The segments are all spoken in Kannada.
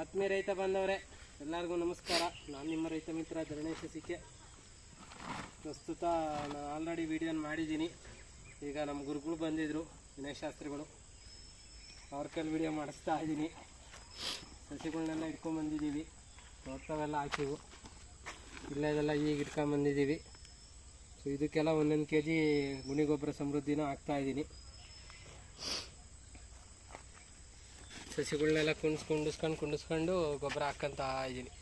ಆತ್ಮೀಯ ರೈತ ಬಂದವರೇ ಎಲ್ಲರಿಗೂ ನಮಸ್ಕಾರ. ನಾನು ನಿಮ್ಮ ರೈತ ಮಿತ್ರ ಧರಣೇಶ ಸಿಕ್ಕೆ ಪ್ರಸ್ತುತ ನಾನು ಆಲ್ರೆಡಿ ವೀಡಿಯೋನ ಮಾಡಿದ್ದೀನಿ. ಈಗ ನಮ್ಮ ಗುರುಗಳು ಬಂದಿದ್ದರು ವಿನಯ್ ಶಾಸ್ತ್ರಿಗಳು. ಅವ್ರ ಕೈಲಿ ವೀಡಿಯೋ ಮಾಡಿಸ್ತಾ ಇದ್ದೀನಿ ಸಸಿಗಳನ್ನೆಲ್ಲ ಇಟ್ಕೊಂಬಂದಿದ್ದೀವಿ ತೋಟವೆಲ್ಲ ಹಾಕಿವು. ಇಲ್ಲದೆಲ್ಲ ಈಗ ಇಟ್ಕೊಂಬಂದಿದ್ದೀವಿ ಸೊ ಇದಕ್ಕೆಲ್ಲ ಒಂದೊಂದು ಕೆ ಜಿ ಗುಣಿ ಗೊಬ್ಬರ ಸಮೃದ್ಧಿನೂ ಹಾಕ್ತಾ ಇದ್ದೀನಿ ಸಸಿಗಳನ್ನೆಲ್ಲ ಕುಣಿಸ್ ಕುಂಡಿಸ್ಕೊಂಡು ಕುಂಡಿಸ್ಕೊಂಡು ಗೊಬ್ಬರ ಹಾಕ್ಕಂತ ಇದ್ದೀನಿ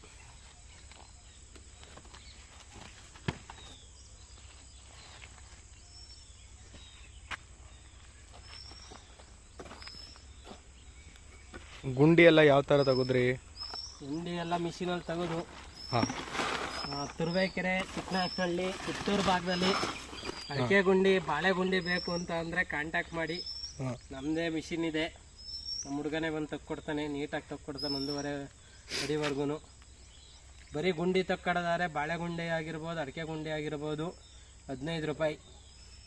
ಗುಂಡಿ ಎಲ್ಲ ಯಾವ ಥರ ತೆಗೆದ್ರಿ? ಗುಂಡಿ ಎಲ್ಲ ಮಿಷಿನಲ್ಲಿ ತೆಗೆದು ಹಾಂ. ತುರುವೇಕೆರೆ ಚಿಕ್ಕನಹಳ್ಳಿ ಪುತ್ತೂರು ಭಾಗದಲ್ಲಿ ಅಡಿಕೆ ಗುಂಡಿ ಬಾಳೆ ಗುಂಡಿ ಬೇಕು ಅಂತ ಅಂದರೆ ಕಾಂಟ್ಯಾಕ್ಟ್ ಮಾಡಿ. ನಮ್ಮದೇ ಮಿಷಿನ್ ಇದೆ. ನಮ್ಮ ಹುಡುಗನೇ ಬಂದು ತಕ್ಕೊಡ್ತಾನೆ ನೀಟಾಗಿ ತಕ್ಕೊಡ್ತಾನೆ ಒಂದೂವರೆ ಅಡಿವರೆಗೂ ಬರೀ ಗುಂಡಿ ತಕ್ಕೊಡೋದಾದ್ರೆ ಬಾಳೆ ಗುಂಡಿ ಆಗಿರ್ಬೋದು, ಅಡಿಕೆ ಗುಂಡಿ ಆಗಿರ್ಬೋದು, ಹದಿನೈದು ರೂಪಾಯಿ.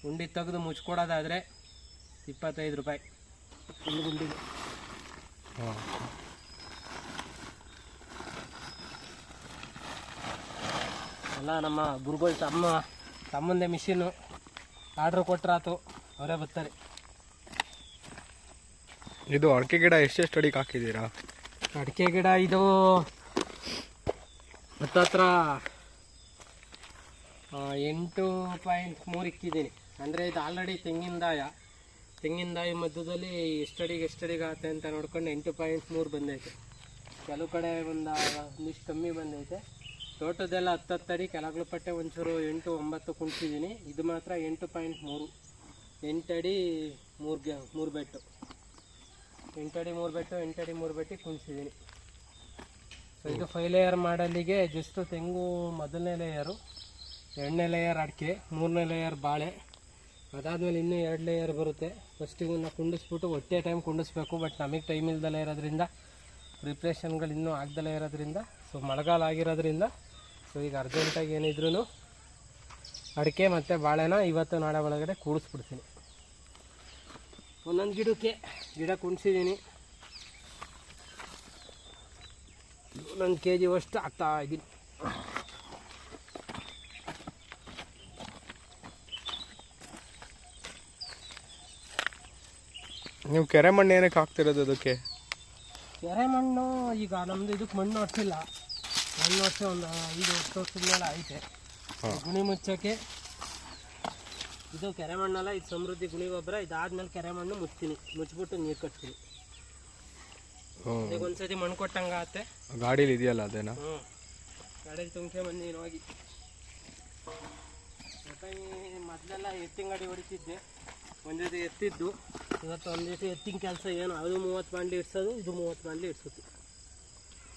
ಗುಂಡಿ ತೆಗೆದು ಮುಚ್ಕೊಡೋದಾದರೆ ಇಪ್ಪತ್ತೈದು ರೂಪಾಯಿ. ಒಂದು ಗುಂಡಿ ಅಲ್ಲ, ನಮ್ಮ ಗುರುಗಳು ತಮ್ಮ ತಮ್ಮಂದೇ ಮಿಷಿನ್ನು ಆರ್ಡ್ರ್ ಕೊಟ್ರಾತು, ಅವರೇ ಬರ್ತಾರೆ. ಇದು ಅಡಿಕೆ ಗಿಡ ಎಷ್ಟೆಷ್ಟು ಅಡಿಗೆ ಹಾಕಿದ್ದೀರಾ? ಅಡಿಕೆ ಗಿಡ ಇದು ಹತ್ತತ್ರ ಎಂಟು ಪಾಯಿಂಟ್ ಮೂರು ಇಕ್ಕಿದ್ದೀನಿ. ಅಂದರೆ ಇದು ಆಲ್ರೆಡಿ ತೆಂಗಿನದಾಯ. ತೆಂಗಿನದಾಯಿ ಮಧ್ಯದಲ್ಲಿ ಎಷ್ಟಡಿಗೆ ಎಷ್ಟಡಿಗೆ ಆಗುತ್ತೆ ಅಂತ ನೋಡ್ಕೊಂಡು ಎಂಟು ಪಾಯಿಂಟ್ ಮೂರು ಬಂದೈತೆ. ಕೆಲವು ಕಡೆ ಒಂದು ಒಂದಿಷ್ಟು ಕಮ್ಮಿ ಬಂದೈತೆ. ತೋಟದೆಲ್ಲ ಹತ್ತತ್ತಡಿ ಕೆಲಗಳು ಪಟ್ಟೆ ಒಂಚೂರು ಎಂಟು, ಒಂಬತ್ತು ಕುಂಟಿದ್ದೀನಿ. ಇದು ಮಾತ್ರ ಎಂಟು ಪಾಯಿಂಟ್ ಮೂರು. ಎಂಟಡಿ ಮೂರು ಗೆ ಮೂರು ಬೆಟ್ಟು. ಎಂಟಡಿ ಮೂರು ಬೆಟ್ಟು, ಎಂಟಡಿ ಮೂರು ಬೆಟ್ಟಿ ಕುಣಿಸಿದ್ದೀನಿ. ಸೊ ಇದು ಫೈವ್ ಲೇಯರ್ ಮಾಡಲಿಗೆ ಜಸ್ಟ್ ತೆಂಗು ಮೊದಲನೇ ಲೇಯರು ಎರಡನೇ ಲೇಯರ್ ಅಡಿಕೆ, ಮೂರನೇ ಲೇಯರ್ ಬಾಳೆ. ಅದಾದಮೇಲೆ ಇನ್ನೂ ಎರಡು ಲೇಯರ್ ಬರುತ್ತೆ. ಫಸ್ಟಿಗೆ ನಾವು ಕುಂಡಿಸ್ಬಿಟ್ಟು ಒಟ್ಟೆ ಟೈಮ್ ಕುಂಡಿಸ್ಬೇಕು ಬಟ್ ನಮಗೆ ಟೈಮ್ ಇಲ್ದಲೇ ಇರೋದ್ರಿಂದ ಪ್ರಿಪ್ರೇಷನ್ಗಳು ಇನ್ನೂ ಆಗ್ದಲೇ ಇರೋದ್ರಿಂದ ಸೊ ಮಳೆಗಾಲ ಆಗಿರೋದ್ರಿಂದ ಸೊ ಈಗ ಅರ್ಜೆಂಟಾಗಿ ಏನಿದ್ರು ಅಡಿಕೆ ಮತ್ತು ಬಾಳೆನ ಇವತ್ತು ನಾಳೆ ಒಳಗಡೆ ಕೂಡಿಸ್ಬಿಡ್ತೀನಿ. ಒಂದೊಂದು ಗಿಡಕ್ಕೆ ಗಿಡ ಕುಣಿಸಿದ್ದೀನಿ ಒಂದೊಂದು ಕೆ ಜಿ ಅಷ್ಟು ಹಾಕ್ತಾ ಇದ್ದೀನಿ ನೀವು ಕೆರೆ ಮಣ್ಣು ಏನಕ್ಕೆ ಹಾಕ್ತಿರೋದು ಅದಕ್ಕೆ? ಕೆರೆ ಮಣ್ಣು ಈಗ ನಮ್ದು ಇದಕ್ಕೆ ಮಣ್ಣು ಹೊಡ್ಸಿಲ್ಲ ಮಣ್ಣು ಹೊಡ್ಸಿ ಒಂದು ಐದು ವರ್ಷ ವರ್ಷದ ಮೇಲೆ ಐತೆ ಗುಣಿ ಮುಚ್ಚೋಕ್ಕೆ ಇದು ಕೆರೆ ಮಣ್ಣಲ್ಲ ಇದು ಸಮೃದ್ಧಿ ಗುಣಿ ಗೊಬ್ಬರ. ಇದಾದ್ಮೇಲೆ ಕೆರೆ ಮಣ್ಣು ಮುಚ್ತೀನಿ ಮುಚ್ಚಿಬಿಟ್ಟು ನೀರು ಕಟ್ತೀನಿ. ಈಗ ಒಂದ್ಸತಿ ಮಣ್ಣು ಕೊಟ್ಟಂಗಾಗತ್ತೆ ಗಾಡೀಲಿ ಇದೆಯಲ್ಲ ಅದೇನಾ? ಹ್ಞೂ ತುಂಬಿಕೆ ಬಂದು ನೀನು ಹೋಗಿ. ಮೊದಲೆಲ್ಲ ಎತ್ತಿನ ಗಾಡಿ ಹೊಡಿತಿದ್ದೆ. ಒಂದು ಜೊತೆ ಎತ್ತಿದ್ದು. ಇವತ್ತು ಒಂದ್ ಜೊತೆ ಎತ್ತಿನ ಕೆಲಸ ಏನು? ಅದು ಮೂವತ್ತು ಬಾಂಡ್ಲಿ ಇಡ್ಸೋದು ಇದು ಮೂವತ್ತು ಬಾಂಡ್ಲಿ ಇಡ್ಸುತ್ತೆ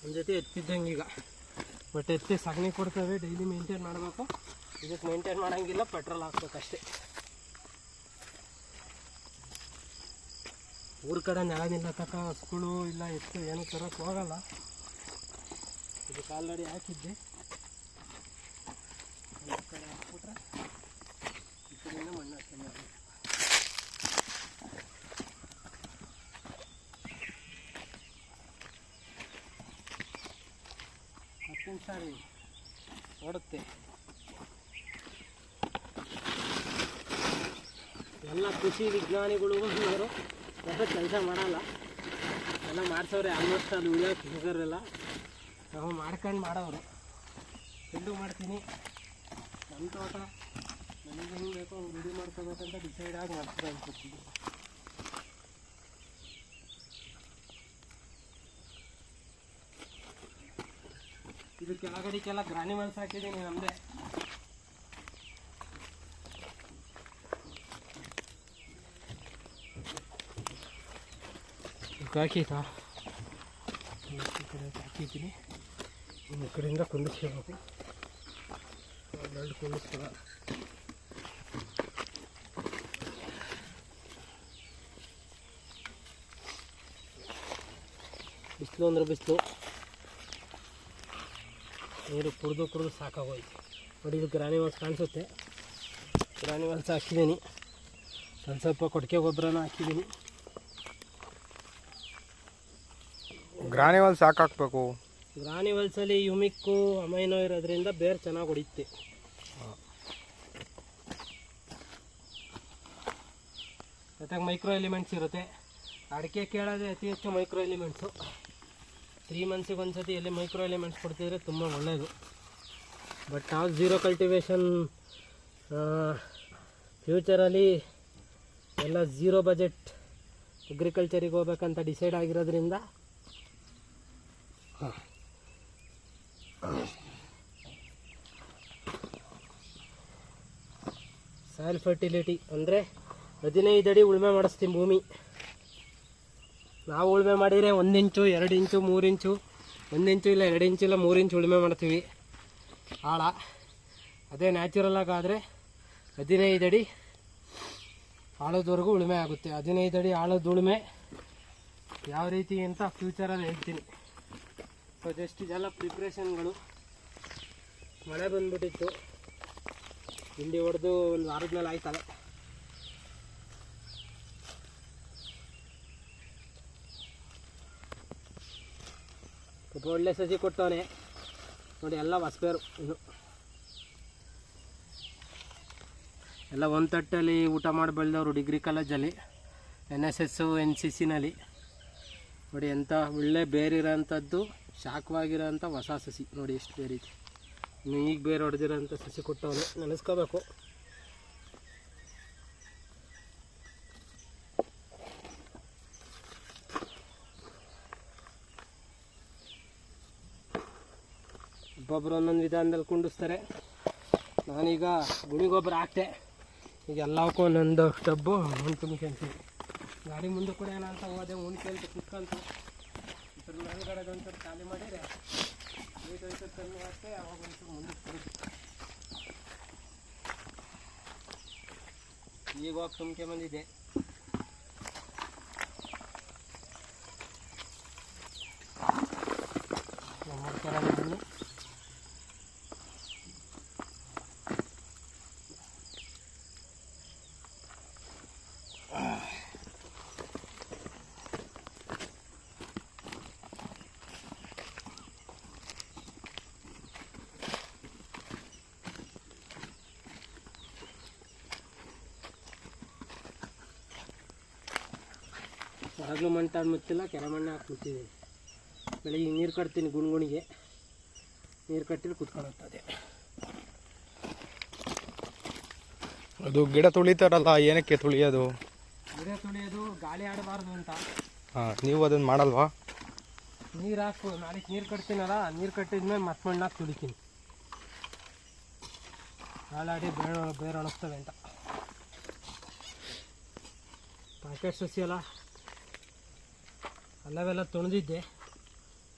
ಒಂದ್ ಜೊತೆ ಎತ್ತಿದ್ದಂಗೆ ಈಗ. ಬಟ್ ಎತ್ತಿ ಸಗಣಿ ಕೊಡ್ತೇವೆ ಡೈಲಿ ಮೇಂಟೈನ್ ಮಾಡಬೇಕು. ಇದಕ್ಕೆ ಮೇಂಟೈನ್ ಮಾಡೋಂಗಿಲ್ಲ ಪೆಟ್ರೋಲ್ ಹಾಕ್ಬೇಕಷ್ಟೇ ಊರ ಕಡೆ ನೆಲ ನಿಲ್ಲತಕ್ಕ ಹಸ್ಗಳು ಇಲ್ಲ ಎತ್ತು ಏನು ತರಕ್ಕೆ ಹೋಗಲ್ಲ. ಇದಕ್ಕೆ ಆಲ್ರೆಡಿ ಹಾಕಿದ್ದೆ. ಕಡೆ ಹಾಕ್ಬಿಟ್ರೆ ಮಣ್ಣು ಹಾಕ್ಕೊಂಡು ಹತ್ತು ಸಾರಿ. ಓಡುತ್ತೆ ಎಲ್ಲ ಕೃಷಿ ವಿಜ್ಞಾನಿಗಳು ಅವರು ಸ್ವಲ್ಪ ಕೆಲಸ ಮಾಡಲ್ಲ. ಎಲ್ಲ ಮಾಡ್ಸೋರೆ ಆಲ್ಮೋಸ್ಟ್ ಅದು ಉಳಿಯೋಕೆ ಹೋಗೋರೆಲ್ಲ ನಾವು ಮಾಡ್ಕೊಂಡು ಮಾಡೋರು ಎಲ್ಲೂ ಮಾಡ್ತೀನಿ. ನಮ್ಮ ತೋಟ. ನನಗೆ ಹೆಂಗೆ ಬೇಕೋ ರೆಡಿ ಮಾಡ್ಕೋಬೇಕಂತ ಡಿಸೈಡ್ ಆಗಿ ಮಾಡ್ತಾರೆ ಅನ್ಕೊತೀನಿ ಇದು ಕೆಳಗಡಿಗೆಲ್ಲ ಗ್ರಾನಿಮಲ್ಸ್ ಹಾಕಿದ್ದೀನಿ ನಮ್ಮದೇ ಹಾಕಿತಾ ಹಾಕಿದ್ದೀನಿ ಈ ಕಡೆಯಿಂದ ಕುಂದಿಸ್ಕೋಬೇಕು. ಎರಡು ಕುಂದಿಸ್ಕೊಳ ಬಿಸಿಲು ಅಂದ್ರೆ ಬಿಸಿಲು. ನೀರು ಕುಡಿದು ಕುಡಿದು ಸಾಕಾಗೋಯ್ತು. ನೋಡಿ ಇದು ಗ್ರಾನಿವಲ್ಸ್ ಕಾಣಿಸುತ್ತೆ. ಗ್ರಾನಿವಲ್ಸ್ ಹಾಕಿದ್ದೀನಿ. ಸ್ವಲ್ಪ ಸ್ವಲ್ಪ ಕೊಟ್ಟಿಗೆ ಗೊಬ್ಬರನ ಹಾಕಿದ್ದೀನಿ. ಗ್ರಾನಿ ವಾಲ್ಸ್ ಸಾಕಾಕ್ಬೇಕು ಗ್ರಾನಿ ಗ್ರಾನಿವಲ್ಸಲ್ಲಿ ಯುಮಿಕ್ಕು ಅಮೈನೋ ಇರೋದ್ರಿಂದ ಬೇರ್ ಚೆನ್ನಾಗಿ ಹೊಡಿಯುತ್ತೆ. ಜೊತೆಗೆ ಮೈಕ್ರೋ ಎಲಿಮೆಂಟ್ಸ್ ಇರುತ್ತೆ. ಅಡಿಕೆ ಕೇಳೋದೇ ಅತಿ ಹೆಚ್ಚು ಮೈಕ್ರೋ ಎಲಿಮೆಂಟ್ಸು. ತ್ರೀ ಮಂತ್ಸಿಗೆ ಒಂದ್ಸತಿ ಎಲ್ಲಿ ಮೈಕ್ರೋ ಎಲಿಮೆಂಟ್ಸ್ ಕೊಡ್ತಿದ್ರೆ ತುಂಬ ಒಳ್ಳೆಯದು ಬಟ್ ನಾವು ಝೀರೋ ಕಲ್ಟಿವೇಶನ್ ಫ್ಯೂಚರಲ್ಲಿ ಎಲ್ಲ ಝೀರೋ ಬಜೆಟ್ ಅಗ್ರಿಕಲ್ಚರಿಗೆ ಹೋಗ್ಬೇಕಂತ ಡಿಸೈಡ್ ಆಗಿರೋದ್ರಿಂದ ಸಾಯಿಲ್ ಫರ್ಟಿಲಿಟಿ ಅಂದರೆ ಹದಿನೈದು ಅಡಿ ಉಳುಮೆ ಮಾಡಿಸ್ತೀನಿ ಭೂಮಿ. ನಾವು ಉಳುಮೆ ಮಾಡಿದರೆ ಒಂದು ಇಂಚು, ಎರಡು ಇಂಚು, ಮೂರು ಇಂಚು, ಒಂದು ಇಂಚು ಇಲ್ಲ, ಎರಡು ಇಂಚು ಇಲ್ಲ, ಮೂರು ಇಂಚು ಉಳುಮೆ ಮಾಡ್ತೀವಿ. ಆಳ ಅದೇ ನ್ಯಾಚುರಲಾಗಿ ಆದರೆ ಹದಿನೈದು ಅಡಿ ಆಳದವರೆಗೂ ಉಳುಮೆ ಆಗುತ್ತೆ. ಹದಿನೈದು ಅಡಿ ಆಳದ ಉಳುಮೆ ಯಾವ ರೀತಿ ಅಂತ ಫ್ಯೂಚರಲ್ಲಿ ಹೇಳ್ತೀನಿ. ಸೊ ಜಸ್ಟ್ ಇದೆಲ್ಲ ಪ್ರಿಪ್ರೇಷನ್ಗಳು ಮಳೆ ಬಂದ್ಬಿಟ್ಟಿತ್ತು. ಹಿಂಡಿ ಹೊಡೆದು ಒಂದು ವಾರದ ಮೇಲೆ ಆಯ್ತಲ್ಲ. ಸ್ವಲ್ಪ ಒಳ್ಳೆ ಸಸಿ ಕೊಟ್ಟವನೆ. ನೋಡಿ, ಎಲ್ಲ ಹೊಸಬೇರು ಇನ್ನು ಎಲ್ಲ ಒಂದು ತಟ್ಟಲ್ಲಿ ಊಟ ಮಾಡಿ ಬೆಳೆದವರು ಡಿಗ್ರಿ ಕಾಲೇಜಲ್ಲಿ N S S N C ಸಿನಲ್ಲಿ ನೋಡಿ ಎಂಥ ಒಳ್ಳೆ ಬೇರಿರೋಂಥದ್ದು, ಶಾಖವಾಗಿರೋಂಥ ಹೊಸ ಸಸಿ. ನೋಡಿ, ಎಷ್ಟು ಬೇರಿದೆ. ಇನ್ನು ಈಗ ಬೇರೆ ಹೊಡೆದಿರೋಂಥ ಸಸಿ ಕೊಟ್ಟವನು. ನೆನೆಸ್ಕೋಬೇಕು. ಒಬ್ಬೊಬ್ರು ಒಂದೊಂದು ವಿಧಾನದಲ್ಲಿ ಕುಂಡಿಸ್ತಾರೆ. ನಾನೀಗ ಗುಣಿ ಗೊಬ್ಬರ ಈಗ ಎಲ್ಲಕ್ಕೂ ಒಂದೊಂದು ಟಬ್ಬು ಮಣ್ಣು ತುಂಬ್ಕೊಂತೀನಿ ಗಾಡಿ ಮುಂದೆ ಕೂಡ ಏನಂತ ಹೋದೆ ಉಣ್ಕೊಂತ ಕುತ್ಕಂತ. ಇದ್ರ ಮೇಲ್ಗಡೆ ಒಂಚೂರು ಖಾಲಿ ಮಾಡಿದರೆ ನೀಟ್ ಒಂಚೂರು ಕಮ್ಮಿ ಆಗ್ತೆ ಅವಾಗ ಒಂಚೂರು ಮುಂದಕ್ಕೆ ಬರುತ್ತೆ ಈಗ ಹೋಗಿ ತುಂಬಿಕೆ ಬಂದಿದೆ. ಹಗಲು ಮಣ್ಣು ಮುಚ್ಚಿಲ್ಲ ಕೆರೆ ಮಣ್ಣು ಹಾಕಿ ಮುಚ್ಚಿದ್ದೀನಿ ಬೆಳಿಗ್ಗೆ ನೀರು ಕಟ್ತೀನಿ ಗುಣ್ಗುಣಿಗೆ. ನೀರು ಕಟ್ಟಿದ್ರೆ ಕುತ್ಕೊಳ್ಳುತ್ತದೆ ಅದು ಗಿಡ ತುಳಿತಾರಲ್ಲ ಏನಕ್ಕೆ ತುಳಿಯೋದು? ಗಿಡ ತುಳಿಯೋದು ಗಾಳಿ ಆಡಬಾರ್ದು ಅಂತ. ಹಾಂ ನೀವು ಅದನ್ನು ಮಾಡಲ್ವಾ? ನೀರು ಹಾಕು ನಾಳೆ ನೀರು ಕಟ್ತೀನಲ್ಲ ನೀರು ಕಟ್ಟಿದ್ಮೇಲೆ ಮತ್ತೆ ಮಣ್ಣು ಹಾಕಿ ತುಳಿತೀನಿ. ಹಾಳಾಡಿ ಬೇರೆ ಬೇರೆ ಒಣಗ್ತವೆ ಅಂತ. ಪ್ಯಾಕೆಟ್ ಸಸಿ ಅಲ್ಲ ಅಲ್ಲವೆಲ್ಲ ತುಣಿದಿದ್ದೆ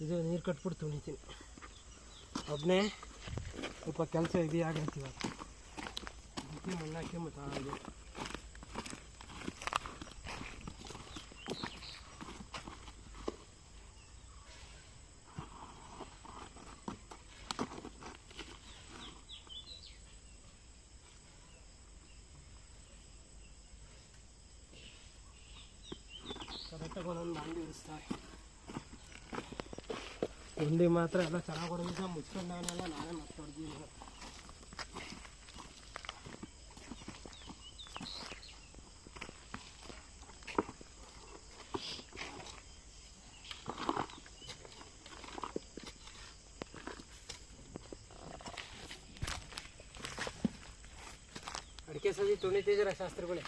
ಇದು ನೀರು ಕಟ್ಬಿಟ್ಟು ತೊಳಿತೀನಿ. ಒಬ್ಬನೇ ಸ್ವಲ್ಪ ಕೆಲಸ ಹೆವಿ ಮಣ್ಣಾಕಿ ಅದಕ್ಕೆ ಮಣ್ಣು ಹಾಕಿ ಮತ್ತೆ ಹಾಗೆ ಕರೆಕ್ಟಾಗಿ ಒಂದೊಂದು ಬಾಂಡಿ ಇರಿಸ್ತಾರೆ ಗುಂಡಿ ಮಾತ್ರ ಎಲ್ಲ ಚೆನ್ನಾಗಿ ಹೊಡೆದಿದ್ದ, ಮುಚ್ಕೊಂಡವನೆಲ್ಲ ನಾನೇ ಮತ್ತೆ ಹೊಡೆದಿದ್ದೀನಿ ಅಡಿಕೆ ಸಸಿ ತುಣಿತಿದ್ದೀರಾ ಶಾಸ್ತ್ರಿಗಳೇ.